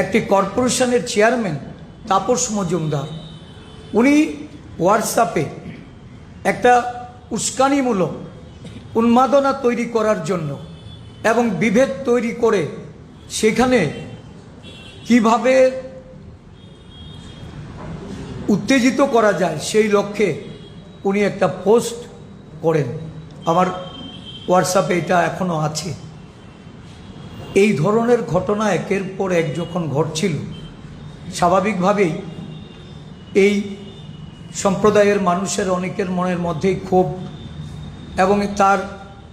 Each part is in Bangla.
একটি কর্পোরেশনের চেয়ারম্যান তাপস মজুমদার। উনি হোয়াটসঅ্যাপে একটা উস্কানিমূলক উন্মাদনা তৈরি করার জন্য এবং বিভেদ তৈরি করে সেখানে কীভাবে উত্তেজিত করা যায় সেই লক্ষ্যে উনি একটা পোস্ট করেন। আমার হোয়াটসঅ্যাপে এটা এখনও আছে। এই ধরনের ঘটনা একের পর এক যখন ঘটছিল, স্বাভাবিকভাবেই এই সম্প্রদায়ের মানুষের অনেকের মনের মধ্যেই ক্ষোভ এবং তার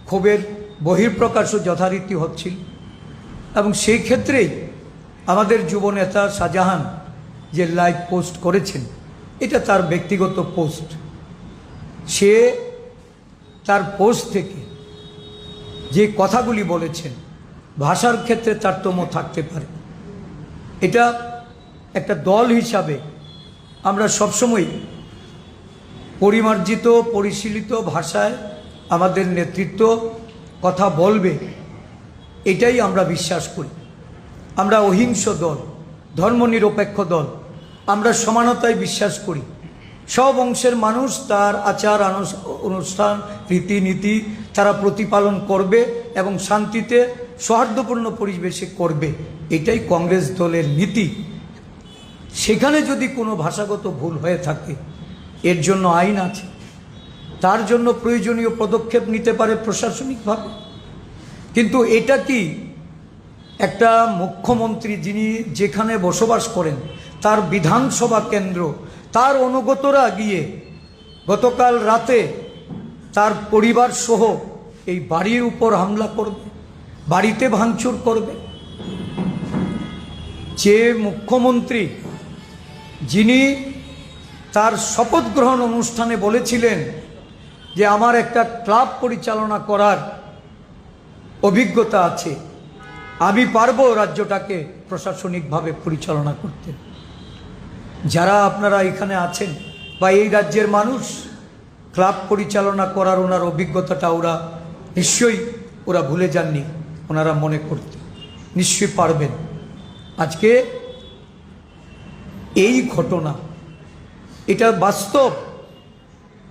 ক্ষোভের বহির্প্রকাশও যথারীতি হচ্ছিল। এবং সেই ক্ষেত্রেই আমাদের যুবনেতা শাহজাহান যে লাইভ পোস্ট করেছেন, এটা তার ব্যক্তিগত পোস্ট। সে তার পোস্ট থেকে যে কথাগুলি বলেছেন ভাষার ক্ষেত্রে তারতম্য থাকতে পারে। এটা একটা দল হিসাবে আমরা সবসময় পরিমার্জিত, পরিশীলিত ভাষায় আমাদের নেতৃত্ব কথা বলবে, এটাই আমরা বিশ্বাস করি। আমরা অহিংস দল, ধর্মনিরপেক্ষ দল, আমরা সমানতায় বিশ্বাস করি। সব অংশের মানুষ তার আচার অনুষ্ঠান রীতিনীতি তারা প্রতিপালন করবে এবং শান্তিতে সৌহার্দ্যপূর্ণ পরিবেশে করবে, এটাই কংগ্রেস দলের নীতি। সেখানে যদি কোনো ভাষাগত ভুল হয়ে থাকে, এর জন্য আইন আছে। তার জন্য প্রয়োজনীয় পদক্ষেপ নিতে পারে প্রশাসনিকভাবে। কিন্তু এটা কি একটা মুখ্যমন্ত্রী যিনি যেখানে বসবাস করেন, তার বিধানসভা কেন্দ্র, তার অনুগতরা গিয়ে গতকাল রাতে তার পরিবার সহ এই বাড়ির উপর হামলা করবে? বাড়িতে ভাঙচুর করবে। যে মুখ্যমন্ত্রী যিনি তার শপথ গ্রহণ অনুষ্ঠানে বলেছিলেন যে আমার একটা ক্লাব পরিচালনা করার অভিজ্ঞতা আছে, আমি পারব রাজ্যটাকে প্রশাসনিকভাবে পরিচালনা করতে। যারা আপনারা এখানে আছেন বা এই রাজ্যের মানুষ, ক্লাব পরিচালনা করার ওনার অভিজ্ঞতাটা ওরা নিশ্চয়ই ওরা ভুলে যাননি। ওনারা মনে করতে, নিশ্চয়ই পারবেন। আজকে এই ঘটনা, এটা বাস্তব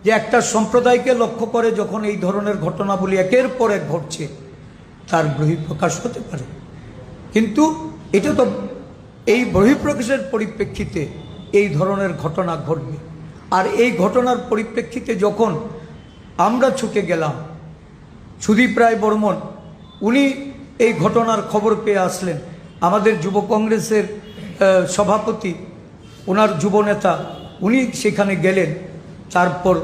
যে একটা সম্প্রদায়কে লক্ষ্য করে যখন এই ধরনের ঘটনাগুলি একের পর এক ঘটছে, তার বহিঃপ্রকাশ হতে পারে। কিন্তু এটা তো এই বহিঃপ্রকাশের পরিপ্রেক্ষিতে এই ধরনের ঘটনা ঘটবে। আর এই ঘটনার পরিপ্রেক্ষিতে যখন আমরা ছুটে গেলাম, সুদীপ রায় বর্মন উনি এই ঘটনার খবর পেয়ে আসলেন। আমাদের যুব কংগ্রেসের সভাপতি ওনার যুবনেতা উনি সেখানে গেলেন। তারপর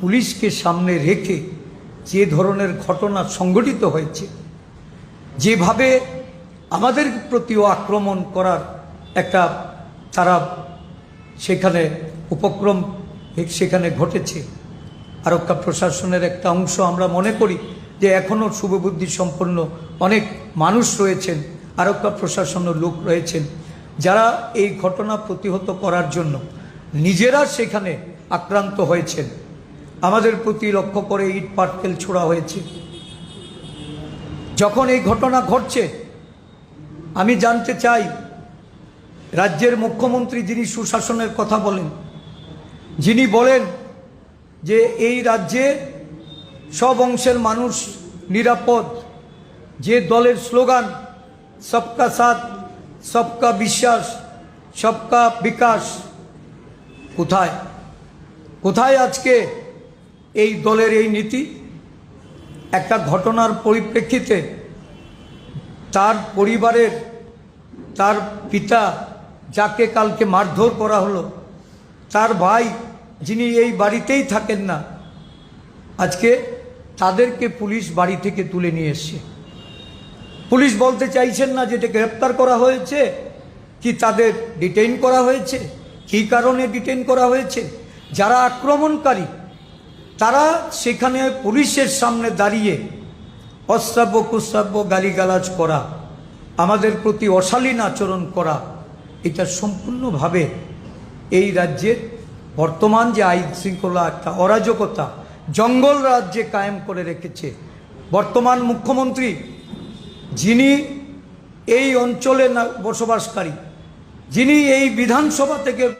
পুলিশকে সামনে রেখে যে ধরনের ঘটনা সংঘটিত হয়েছে, যেভাবে আমাদের প্রতিও আক্রমণ করার একটা তারা সেখানে উপক্রম সেখানে ঘটেছে। আরক্ষা প্রশাসনের একটা অংশ আমরা মনে করি যে এখনও শুভবুদ্ধি সম্পন্ন অনেক মানুষ রয়েছেন, আরক্ষা প্রশাসনের লোক রয়েছেন, যারা এই ঘটনা প্রতিহত করার জন্য নিজেরা সেখানে আক্রান্ত হয়েছেন। আমাদের প্রতি লক্ষ্য করে ইট পাটকেল ছোড়া হয়েছে। যখন এই ঘটনা ঘটছে, আমি জানতে চাই, রাজ্যের মুখ্যমন্ত্রী যিনি সুশাসনের কথা বলেন, যিনি বলেন যে এই রাজ্যে সব অংশের মানুষ নিরাপদ। যে দলের স্লোগান, সবকা সাথ, সবকা বিশ্বাস, সবকা বিকাশ, কোথায়? কোথায় আজকে এই দলের এই নীতি? একটা ঘটনার পরিপ্রেক্ষিতে তার পরিবারের, তার পিতা যাকে কালকে মারধর করা হলো, তার ভাই যিনি এই বাড়িতেই থাকেন না, আজকে তাদেরকে পুলিশ বাড়ি থেকে তুলে নিয়ে এসছে। পুলিশ বলতে চাইছেন না যেটা গ্রেপ্তার করা হয়েছে, কি তাদের ডিটেইন করা হয়েছে, কী কারণে ডিটেইন করা হয়েছে। যারা আক্রমণকারী, তারা সেখানে পুলিশের সামনে দাঁড়িয়ে অশ্রাব্য কুশ্রাব্য গালিগালাজ করা, আমাদের প্রতি অশালীন আচরণ করা, এটা সম্পূর্ণভাবে এই রাজ্যের বর্তমান যে আইন শৃঙ্খলা একটা অরাজকতা জঙ্গল রাজ্যে কায়েম করে রেখেছে। বর্তমান মুখ্যমন্ত্রী যিনি এই অঞ্চলে বসবাসকারী, যিনি এই বিধানসভা থেকে